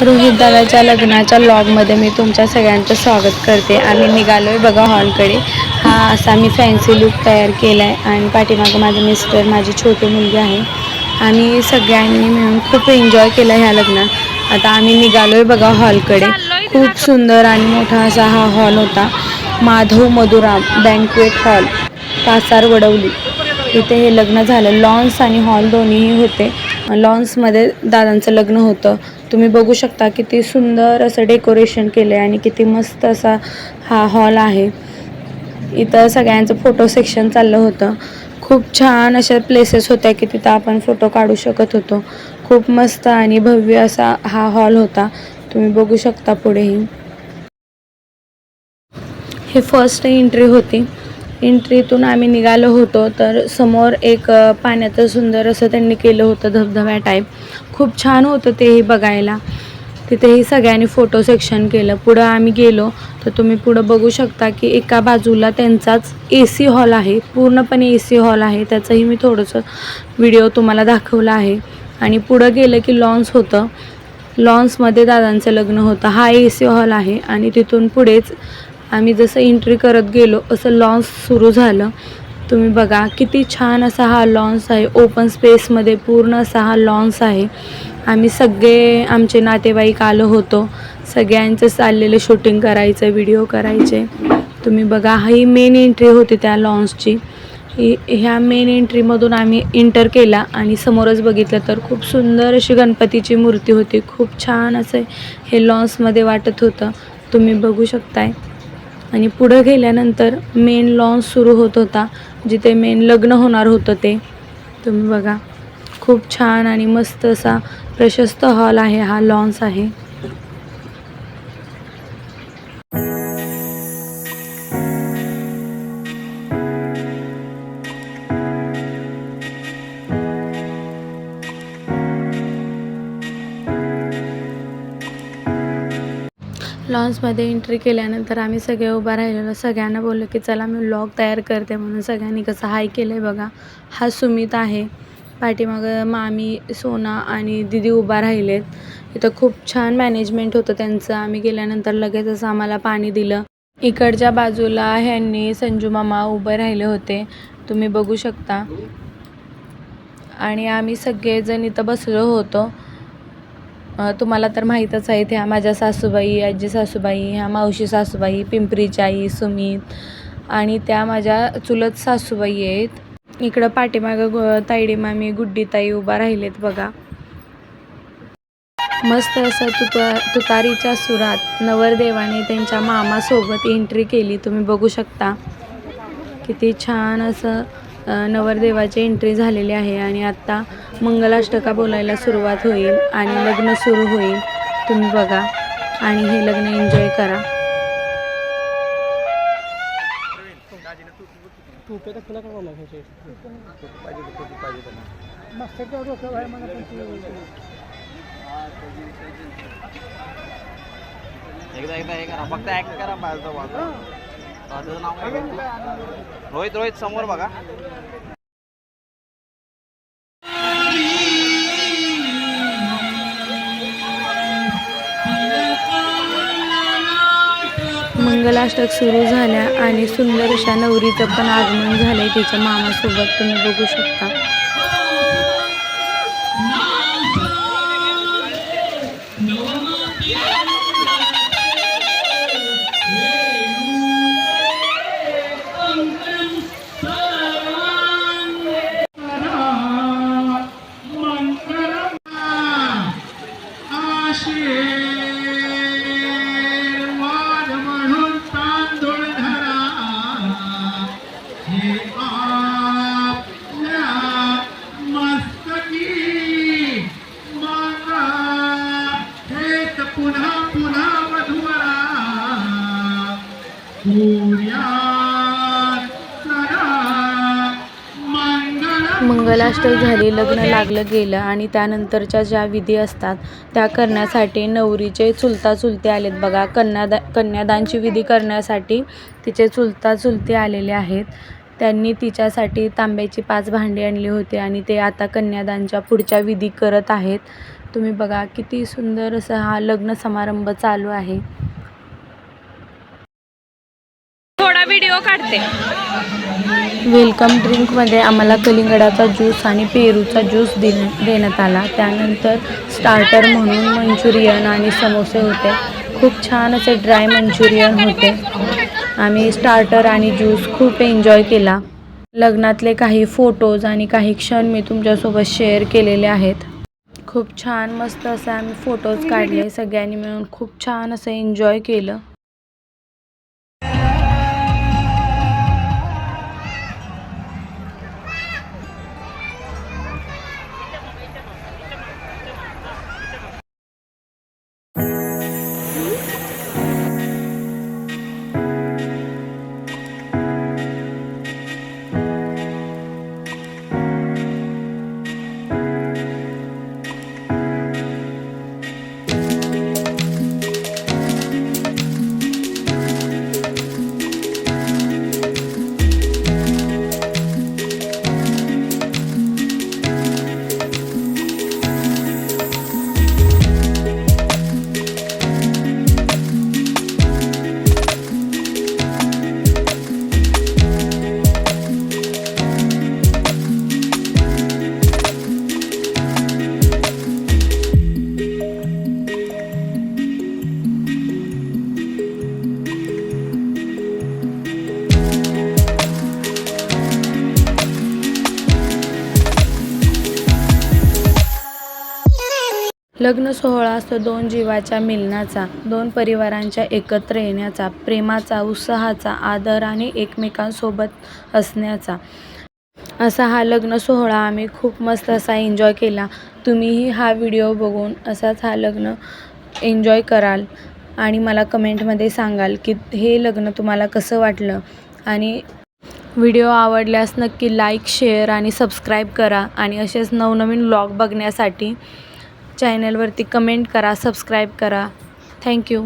रोहित दादाच्या लग्नाच्या लॉगमध्ये मी तुमच्या सगळ्यांचं स्वागत करते. आम्ही निघालो आहे बघा हॉलकडे. हा असा मी फॅन्सी लुक तयार केला आहे आणि पाठीमागं माझं मिस्टर माझी छोटी मुलगी आहे. आम्ही सगळ्यांनी मिळून खूप एन्जॉय केला ह्या लग्नात. आता आम्ही निघालो आहे बघा हॉलकडे. खूप सुंदर आणि मोठा असा हा हॉल होता. Madhav Madhuram banquet hall. Kasar Wadavali इथे हे लग्न झालं. लॉन्स आणि हॉल दोन्हीही होते. लॉन्समध्ये दादांचं लग्न होतं. तुम्ही बघू शकता किती सुंदर असं डेकोरेशन केलं आहे आणि किती मस्त असा हा हॉल आहे. इथं सगळ्यांचं फोटो सेक्शन चाललं होतं. खूप छान अशा प्लेसेस होत्या की तिथं आपण फोटो काढू शकत होतो. खूप मस्त आणि भव्य असा हा हॉल होता. तुम्ही बघू शकता पुढेही. हे फर्स्ट एंट्री होती. एंट्रीतून आम्ही निघालो होतो तर समोर एक पाण्याचं सुंदर असं त्यांनी केलं होतं धबधब्या टाईप खूप छान होतं तेही बघायला. तिथेही सगळ्यांनी फोटो सेक्शन केलं. पुढं आम्ही गेलो तर तुम्ही पुढं बघू शकता की एका बाजूला त्यांचाच ए सी हॉल आहे. पूर्णपणे ए सी हॉल आहे. त्याचंही मी थोडंसं व्हिडिओ तुम्हाला दाखवला आहे. आणि पुढं गेलं की लॉन्स होतं. लॉन्समध्ये दादांचं लग्न होतं. हा ए सी हॉल आहे आणि तिथून पुढेच आम्ही जसं एंट्री करत गेलो असं लॉन्स सुरू झालं. तुम्ही बघा किती छान असा हा लॉन्स आहे. ओपन स्पेसमध्ये पूर्ण असा हा लॉन्स आहे. आम्ही सगळे आमचे नातेवाईक आलो होतो. सगळ्यांचं चाललेलं शूटिंग करायचं व्हिडिओ करायचे. तुम्ही बघा ही मेन एंट्री होती त्या लॉन्सची ही ह्या मेन एंट्रीमधून आम्ही इंटर केला आणि समोरच बघितलं तर खूप सुंदर अशी गणपतीची मूर्ती होती. खूप छान असं हे लॉन्समध्ये वाटत होतं. तुम्ही बघू शकताय. आणि पुढं गेल्यानंतर मेन लॉन्स सुरू होत होता जिथे मेन लग्न होणार होतं ते. तुम्ही बघा खूप छान आणि मस्त असा प्रशस्त हॉल आहे हा लॉन्स आहे. लॉन्समध्ये एंट्री केल्यानंतर आम्ही सगळे उभा राहिलेलो. सगळ्यांना बोललो की चला मी व्लॉग तयार करते म्हणून सगळ्यांनी कसं हाय केलं आहे बघा. हा सुमित आहे. पाठीमागं मामी सोना आणि दिदी उभा राहिलेत. इथं खूप छान मॅनेजमेंट होतं त्यांचं. आम्ही गेल्यानंतर लगेचच आम्हाला पाणी दिलं. इकडच्या बाजूला ह्यांनी संजू मामा उभे राहिले होते. तुम्ही बघू शकता. आणि आम्ही सगळेजण इथं बसलो होतो. तुम्हाला तर माहीतच आहेत ह्या माझ्या सासूबाई आजी सासूबाई ह्या मावशी सासूबाई पिंपरीची आई सुमित आणि त्या माझ्या चुलत सासूबाई आहेत. इकडं पाठीमागं गो तायडी मामी गुड्डी ताई उभा राहिलेत बघा. मस्त असं तुता तुतारीच्या सुरात नवरदेवाने त्यांच्या मामासोबत एंट्री केली तुम्ही बघू शकता. किती छान असं नवरदेवाची एंट्री झालेली आहे आणि आत्ता मंगलाष्टका बोलायला सुरुवात होईल आणि लग्न सुरू होईल. तुम्ही बघा आणि हे लग्न एन्जॉय करा. एकदा एकदा हे करा फक्त ऍक्ट करा माझं नाव रोहित रोहित समोर बघा. मंगलाष्टक सुरू झाल्या आणि सुंदर अशा नवरीचं पण आगमन झालंय तिच्या मामासोबत. तुम्ही बघू शकता. मंगलाष्टक झाली लग्न लागलं गेलं आणि त्यानंतरच्या ज्या विधी असतात त्या करण्यासाठी नवरीचे चुलता चुलते आलेत. बघा कन्यादा कन्यादानची विधी करण्यासाठी तिचे चुलता चुलते आलेले आहेत. त्यांनी तिच्यासाठी तांब्याची पाच भांडी आणली होती आणि ते आता कन्यादानच्या पुढच्या विधी करत आहेत. तुम्ही बघा किती सुंदर असा हा लग्न समारंभ चालू आहे. थोडा व्हिडिओ काढते. वेलकम ड्रिंकमध्ये आम्हाला कलिंगडाचा ज्यूस आणि पेरूचा ज्यूस देण्या देण्यात आला. त्यानंतर स्टार्टर म्हणून मंचुरियन आणि समोसे होते. खूप छान असे ड्राय मंचुरियन होते. आम्ही स्टार्टर आणि ज्यूस खूप एन्जॉय केला. लग्नातले काही फोटोज आणि काही क्षण मी तुमच्यासोबत शेअर केलेले आहेत. खूप छान मस्त असं आम्ही फोटोज काढले. सगळ्यांनी मिळून खूप छान असं एन्जॉय केलं. लग्न सोहळा असतो दोन जीवाच्या मिलनाचा. दोन परिवारांच्या एकत्र येण्याचा प्रेमाचा उत्साहाचा आदर आणि एकमेकांसोबत असण्याचा. असा हा लग्न सोहळा आम्ही खूप मस्त असा एन्जॉय केला. तुम्हीही हा व्हिडिओ बघून असाच हा लग्न एन्जॉय कराल आणि मला कमेंटमध्ये सांगाल की हे लग्न तुम्हाला कसं वाटलं. आणि व्हिडिओ आवडल्यास नक्की लाईक शेअर आणि सबस्क्राईब करा. आणि असेच नवनवीन व्लॉग बघण्यासाठी चॅनलवरती कमेंट करा सबस्क्राईब करा. थँक्यू